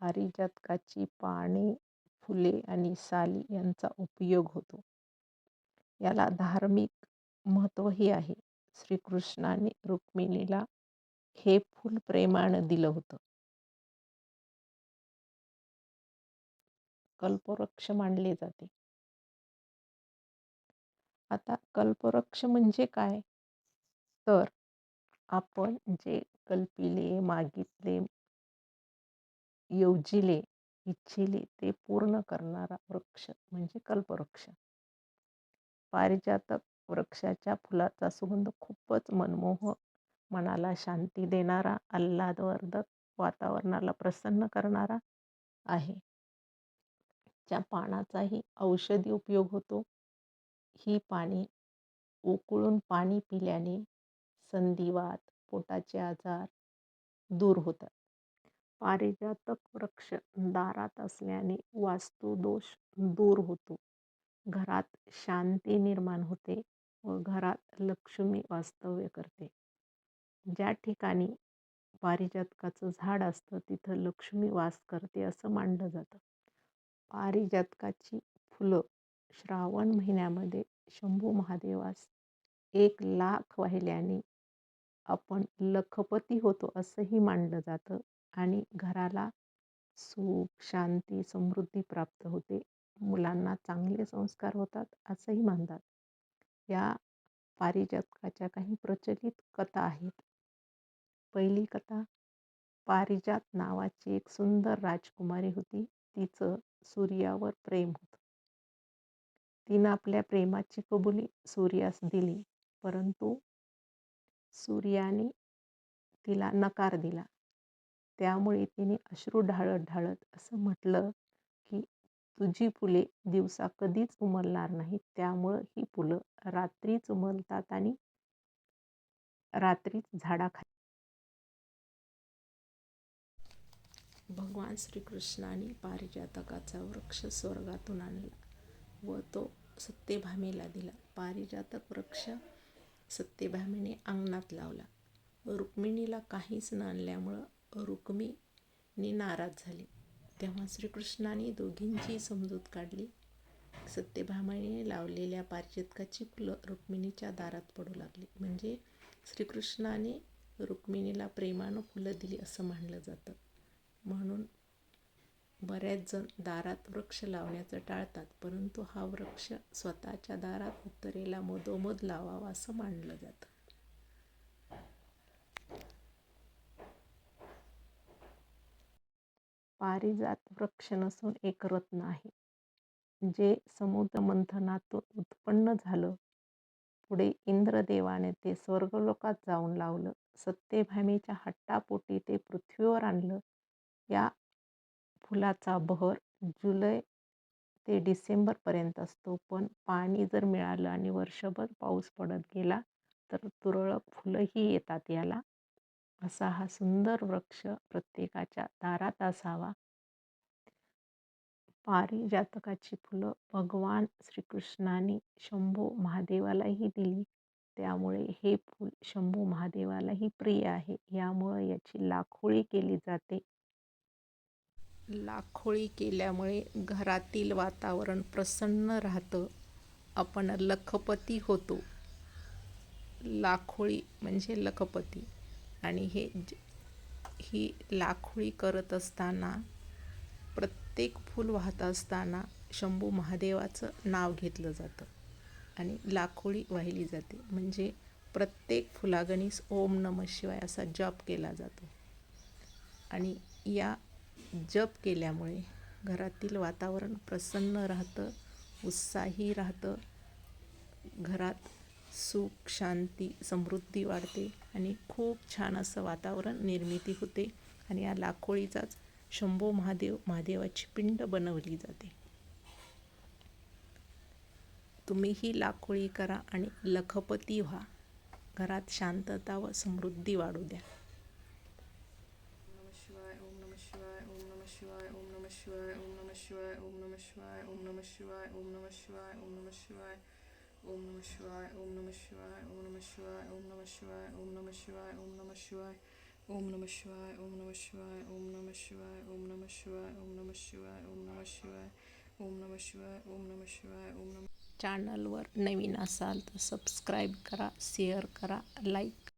पारिजातकाची पाने फुले आणि साली यांचा उपयोग होतो. याला धार्मिक महत्त्वही आहे. श्रीकृष्णाने रुक्मिणीला हे फूल प्रेमानं दिलं होतं. कल्पवृक्ष मानले जाते. आता कल्पवृक्ष म्हणजे काय? तर आपण जे कल्पिले मागितले योजिले इच्छिले ते पूर्ण करणारा वृक्ष म्हणजे कल्पवृक्ष. पारिजातक वृक्षाच्या फुलाचा सुगंध खूपच मनमोहक मनाला शांती देणारा आल्हादवर्धक वातावरणाला प्रसन्न करणारा आहे. च्या पानाचाही औषधी उपयोग होतो ही पाने उकळून पाणी पिल्याने संधिवात पोटाचे आजार दूर होतात. पारिजातक वृक्ष दारात असल्याने वास्तुदोष दूर होतो. घरात शांती निर्माण होते व घरात लक्ष्मी वास्तव्य करते. ज्या ठिकाणी पारिजातकाचं झाड असतं तिथं लक्ष्मी वास करते असं मानलं जातं. पारिजातकाची फुलं श्रावण महिन्यामध्ये शंभू महादेवास एक लाख वाहिल्याने आपण लखपती होतो असंही मानलं जातं. आणि घराला सुख शांती समृद्धी प्राप्त होते. मुलांना चांगले संस्कार होतात असंही मानतात या पारिजातकाच्या काही प्रचलित कथा आहेत. पहिली कथा पारिजात नावाची एक सुंदर राजकुमारी होती. तिचं सूर्यावर प्रेम होतं. तिनं आपल्या प्रेमाची कबुली सूर्यास दिली परंतु सूर्याने तिला नकार दिला. त्यामुळे तिने अश्रू ढाळत ढाळत असं म्हटलं की तुझी फुले दिवसा कधीच उमलणार नाहीत. त्यामुळं ही फुलं रात्रीच उमलतात आणि रात्रीच झाडाखाली भगवान श्रीकृष्णाने पारिजातकाचा वृक्ष स्वर्गातून आणला व तो सत्यभामेला दिला. पारिजातक वृक्ष सत्यभामेने अंगणात लावला. रुक्मिणीला काहीच न आणल्यामुळं रुक्मिणी नाराज झाली. तेव्हा श्रीकृष्णाने दोघींची समजूत काढली. सत्यभामाने लावलेल्या पारिजातकाची फुलं रुक्मिणीच्या दारात पडू लागली. म्हणजे श्रीकृष्णाने रुक्मिणीला प्रेमानं फुलं दिली असं मानलं जातं. म्हणून बऱ्याच जण दारात वृक्ष लावण्याचं टाळतात परंतु हा वृक्ष स्वतःच्या दारात उत्तरेला मधोमध लावावा असं मानलं जातं. पारिजात वृक्ष नसून एक रत्न आहे. जे समुद्र मंथनातून उत्पन्न झालं. पुढे इंद्रदेवाने ते स्वर्गलोकात जाऊन लावलं. सत्यभामेच्या हट्टापोटी ते पृथ्वीवर आणलं. या फुलाचा बहर जुलै ते डिसेंबरपर्यंत असतो. पण पाणी जर मिळालं आणि वर्षभर पाऊस पडत गेला तर तुरळक फुलंही येतात याला. असा हा सुंदर वृक्ष प्रत्येकाच्या दारात असावा. पारिजातकाची फुलं भगवान श्रीकृष्णाने शंभू महादेवालाही दिली. त्यामुळे हे फूल शंभू महादेवालाही प्रिय आहे. यामुळं याची लाखोळी केली जाते. लाखोळी केल्यामुळे घरातील वातावरण प्रसन्न राहतं. आपण लखपती होतो. लाखोळी म्हणजे लखपती. आणि हे ही लाखोळी करत असताना प्रत्येक फूल वाहत असताना शंभू महादेवाचं नाव घेतलं जातं आणि लाखोळी वाहिली जाते. म्हणजे प्रत्येक फुलागणीस ओम नम शिवाय असा जप केला जातो. आणि या जप केल्यामुळे घरातील वातावरण प्रसन्न राहतं उत्साही राहतं घरात सुख शांती समृद्धी वाढते आणि खूप छान असं वातावरण निर्मिती होते आणि या लाखोळीचाच शंभो महादेव महादेवाची पिंड बनवली जाते. तुम्हीही लाखोळी करा आणि लखपती व्हा. घरात शांतता व समृद्धी वाढू द्या. शिवाय ओम नमः शिवाय ओम नमः शिवाय ओम नमः शिवाय ओम नमः शिवाय ओम नमः शिवाय. ओम नमः शिवाय ओम नमः शिवाय ओम नमः शिवाय ओम नमः शिवाय ओम नमः शिवाय ओम नमः शिवाय ओम नम शिवाय ओम नम शिवाय ओम नम शिवाय ओम नम शिवाय ओम नम शिवाय ओम नम शिवाय ओम नम शिवाय ओम नम शिवाय ओम नम चॅनलवर नवीन असाल तर सबस्क्राईब करा शेअर करा लाईक